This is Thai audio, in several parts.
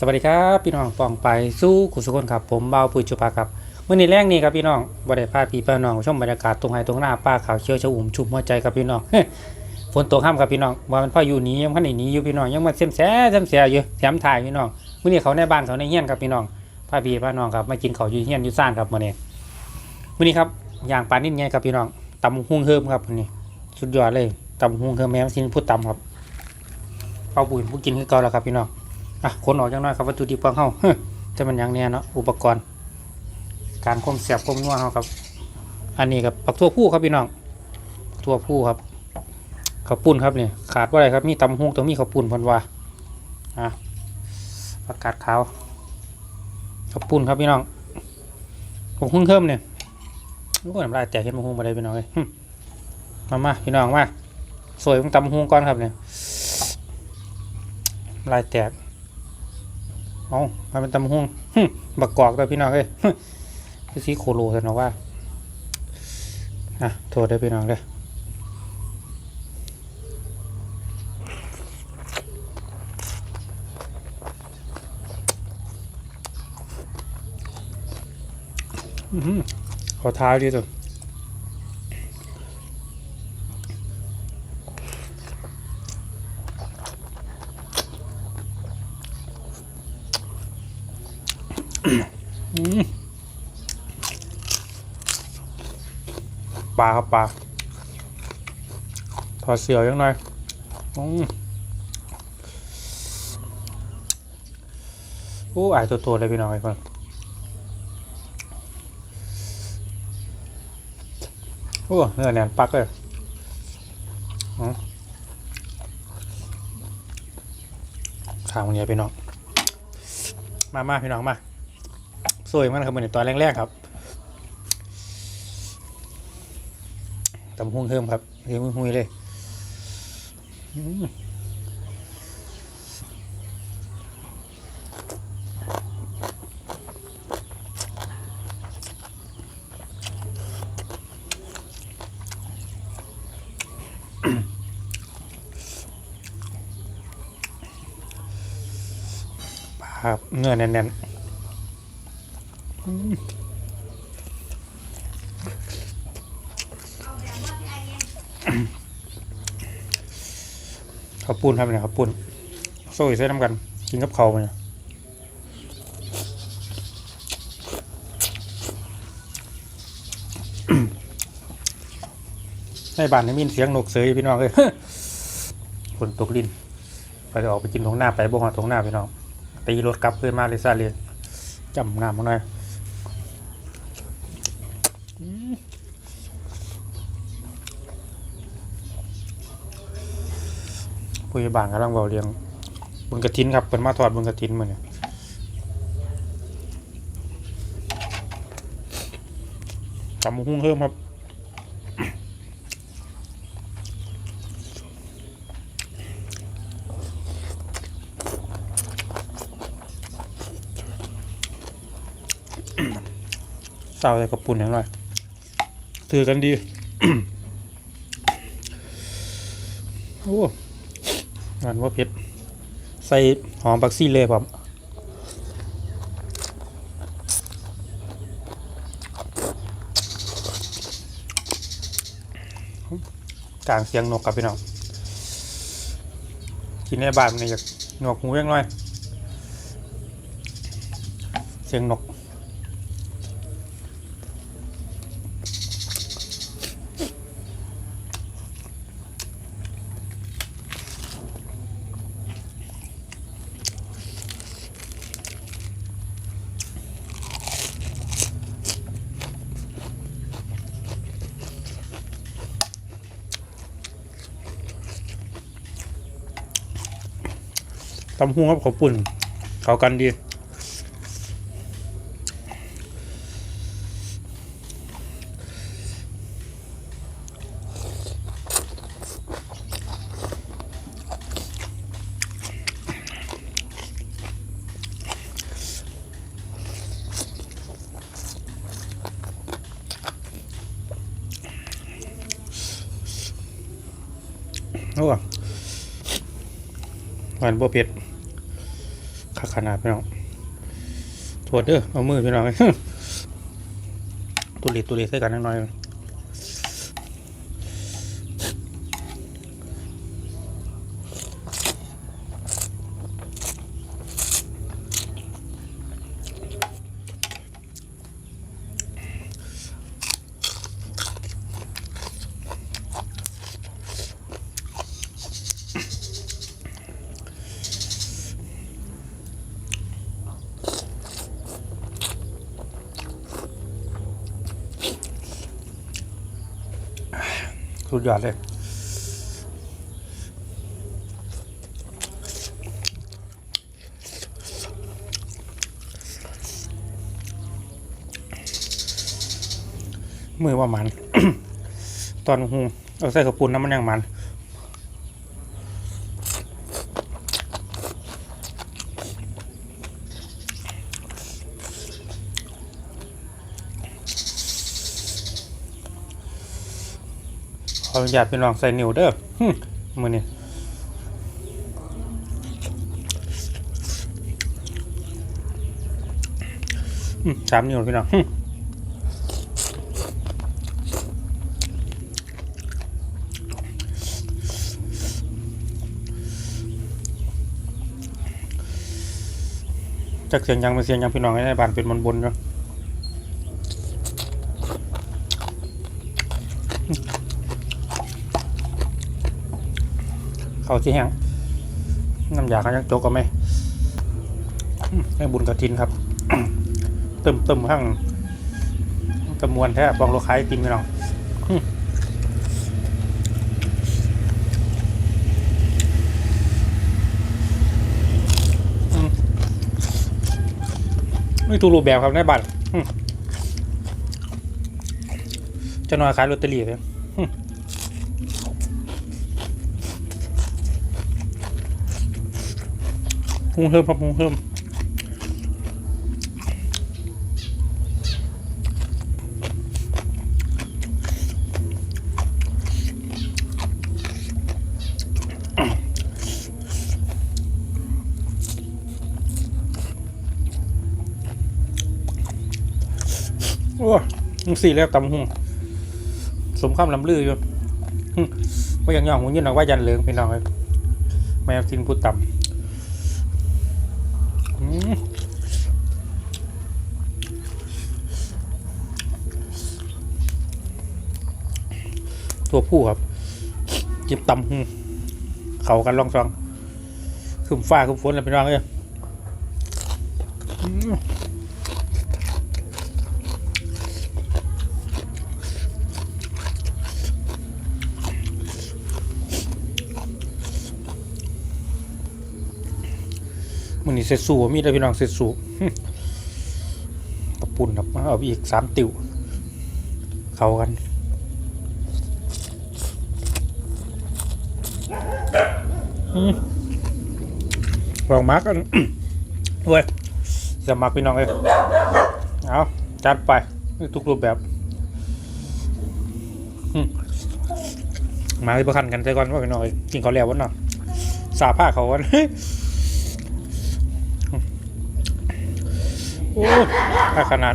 สวัสดีครับพี่น้องปองไปสู้ขุสุคนครับผมเบาปุยจุปาครับมื่อนี้แรงนี้ครับพี่น้องบริพาพี่ป้าน้องชมบรรยากาศตรงไห้ตรงหน้าป้าขาวเขียวชอุ่มชุ่มหัวใจครับพี่น้องฝนตกห้ามครับพี่น้องว่ามันพาออยู่หนี้ยังพันหนีอยู่พี่น้องยังมาเสียมแซ่เสียมแซ่อยู่แถมถ่ายพี่น้องมื่อนี้เขาในบ้านเขาในเฮียนครับพี่น้องพาพี่ป้าน้องครับมากินเขาอยู่เฮียนอยู่ซ่านครับมื่อนี้มื่อนี้ครับอย่างปลานิ่งไงครับพี่น้องตำหุ่งเฮิมครับมื่อนี้สุดยอดเลยตำหุ่งเฮิมแม่สินพูดตำครับเอาบุญผู้กินคือเก่าแล้วครับพี่น้อง อะคนออกจังน้อยครับวัตถุดิบของเฮาเฮ้ยแต่มันหยังเนี่ยเนาะอุปกรณ์ การคมเสียบคมนัวเฮาครับ อันนี้กับปักทั่วผู้ครับพี่น้องปักทั่วผู้ครับข้าวปุ้นครับเนี่ยขาดว่าอะไรครับมีตำฮุกต้องมีข้าวปุ้นพันวาอะผักกาดขาวข้าวปุ้นครับพี่น้องผมหุ้งเพิ่มเนี่ยโอ้ยน้ำลายแตกเห็นมะฮุงมาได้พี่น้องเลยหึมามาพี่น้องมาสวยของตำฮุงก่อนครับเนี่ยลายแตก เอามาเป็นตำห่งบักกอกตัวพี่น้องเอ้ยสีโคโลสันเนะว่าอะโทษได้พี่น้องเด้ออื้อหือขอท้าดีสุด ปลาครับปลาถอดเสียวยังไงอืมโอ้อายตัวๆเลยพี่น้องไอ้คนโอ้เนื้อแน่นปักเลยข้าวมันใหญ่พี่น้อง มามาพี่น้องมาสวยมากครับเหมือนตอนแรกๆครับ ตำหุ่งเพิ่มครับเรียงหุยเลยครับเนื้อนแน่นๆ ข้าวปุ้นครับเนี่ยข้าวปุ้นโซ่ใส่น้ำกัน กินกับข้าวมันเนี่ยในบ้านนี่มีเสียงนกเสยพี่น้องเลยฝนตกลินไปออกไปกินทงหน้าไปบ่หอทงหน้าพี่น้องตีรถกลับเพื่อนมาเลยซาเรียนจำงามมากหน่อย ผู้ใหญ่บ้านกำลังเบาเรียงบุญกระถินครับเป็นมาทอดบุญกระถินมือเนี่ยตำหุ้งเพิ่มครับเศร้าเลยกับปุ่นอย่างไรถือกันดี โอ้ งานว่าเพชรใส่หอมบักซี่เลยผมกลางเสียงนกกับพี่น้องกินในบ้านมันอยากหนวกหูเล็กน้อย เสียงนก ตำหูครับขาวปุ่นเขากันดีโอ้หวานบัวเผ็ด ขนาดพี่น้องตรวจเด้อเอามือพี่น้องตัวเล็กตัวเล็กใส่กันนิดหน่อย สุดยอดเลยมือว่ามัน ตอนหูเอาใส่กระปุนน้ำมันยังมัน ออนุญาตเป็นลองใส่นิ้วเด้อมือนี่สามนิ้วพี่น้องจากเสียงยังเป็นเสียงยังพี่น้องให้ในบ้านเป็นบนบนเนาะ เขาที่แห้งน้ำยาเขายังโจกก็ไหมอืมให้บุญกระทินครับเติมเติมข้างกระมวลแท้บองโลคายกินไปน้องอืมอืมไม่ถูกรูปแบบครับในบัตรจะนอนขายลอตเตอรี่เลยอืม พุ งเพิ่มครับพุงเพิ่มโอ้มึงสี่แล้วตำหุ่งสมคำลำลืออยู่หึว่าอย่างย่องหูยินหรอกว่ายันเหลืองพี่น้องเลยแมวกินพูดต่ำ อืม ตัวผู้ครับจิบตำเขากันลองซองขึ้นฟ้าขึ้นฝนเลยพี่น้องเอ้ยมันนี่เสร็จสู่มีแต่พี่น้องเสร็จสู่หึกระปุ่นครับเอาอีกสามติว เขากัน อืม ลองมาร์กกันเว้ยจะมาร์กพี่น้องเลยเอาจัดไปทุกรูปแบบมาที่ประคันกันใจก่อนว่าพี่น้องเอ้ยกินเขาวแล้ววะเนาะสาผ้าเขากันโอ้ขนาด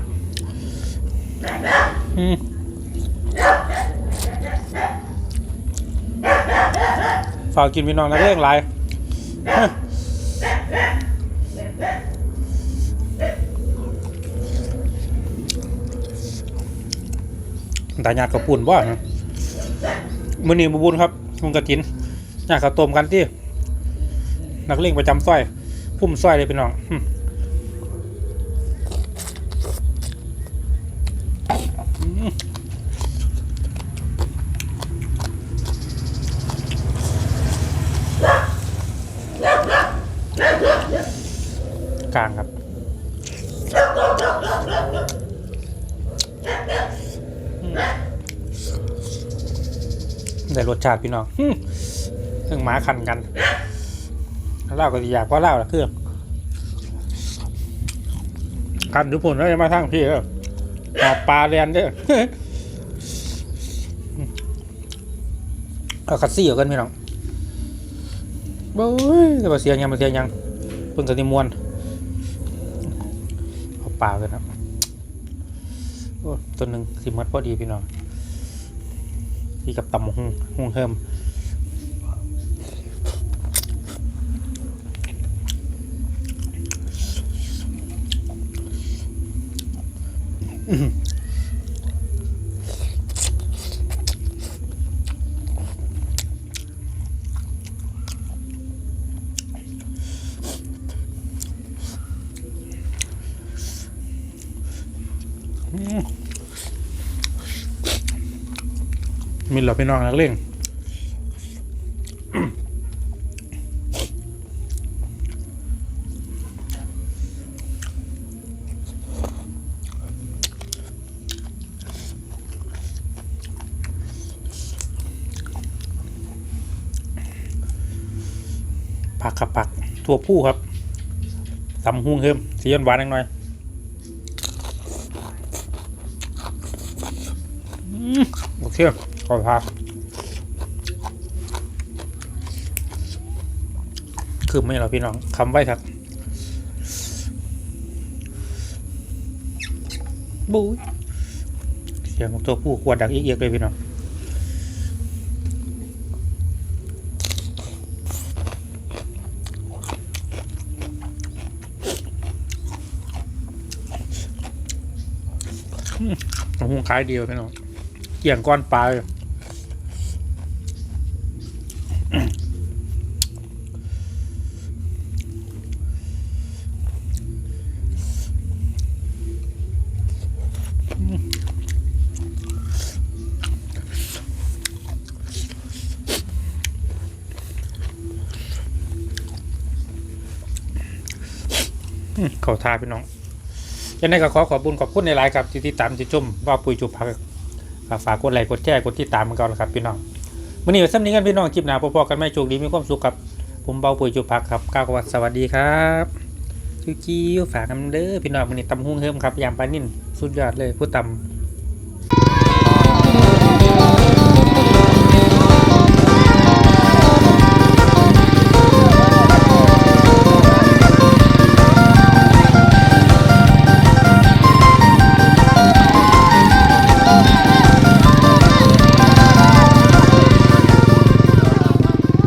อืม ฝากกินพี่น้องนะเรื่องไรตายาติกระปุ่นบ่นะมือนี้มบุญครับคุณกระจินอยากกะต้มกันที่นักเลงประจำสร้อย พุ่มสร้อยเลยพี่น้อง กลางครับอืมได้รสชาติพี่น้องอืมถึงหมาคันกันเล่าก็สิอยากเพราะเล่าละคือคันทุกคนแล้วจะมาทั้งพี่เออหอบปลาเรียนเด้อเอาคัดซี่เอากันพี่น้องโอ้ยแต่ว่าเสียงยังมันเสียงยังเพิ่งสติมวน ปลาเลยครับโอ้ตัวหนึ่งสิมัดพอดีพี่น้องที่กับตำหงหงเฮิมอื้อ หือมีเรอพี่น้องนักเล่งผักครับผักถั่วผู้ครับตำหุ่งเฮิมสีหวานหน่อยโอเค ขอทานคือไม่หรอพี่น้องคำไว้ครับบู๊ยเสียงของตัวผู้ขวดดังเอียกๆเลยพี่น้องผมคงขายเดียวพี่น้อง เกี่ยงก้อนปลาเลยเขาทาพี่น้องยังไงก็ขอขอบคุณขอบคุณในไลน์ครับที่ติดตามที่ชมว่าปุ๋ยจุพัก ฝากกดไลค์กดแชร์กดติดตามมันก่อนนะครับพี่น้องวันนี้ก็สำนี้กันพี่น้องคลิปหน้าพอๆกันไม่โชคดีมีความสุขครับผมเบาปุ๋ยจุพักครับก้าวกวัดสวัสดีครับจิ้วๆฝากกันเด้อพี่น้องวันนี้ตำหุ้งเฮิมครับยามปลานิ่นสุดยอดเลยผู้ตำ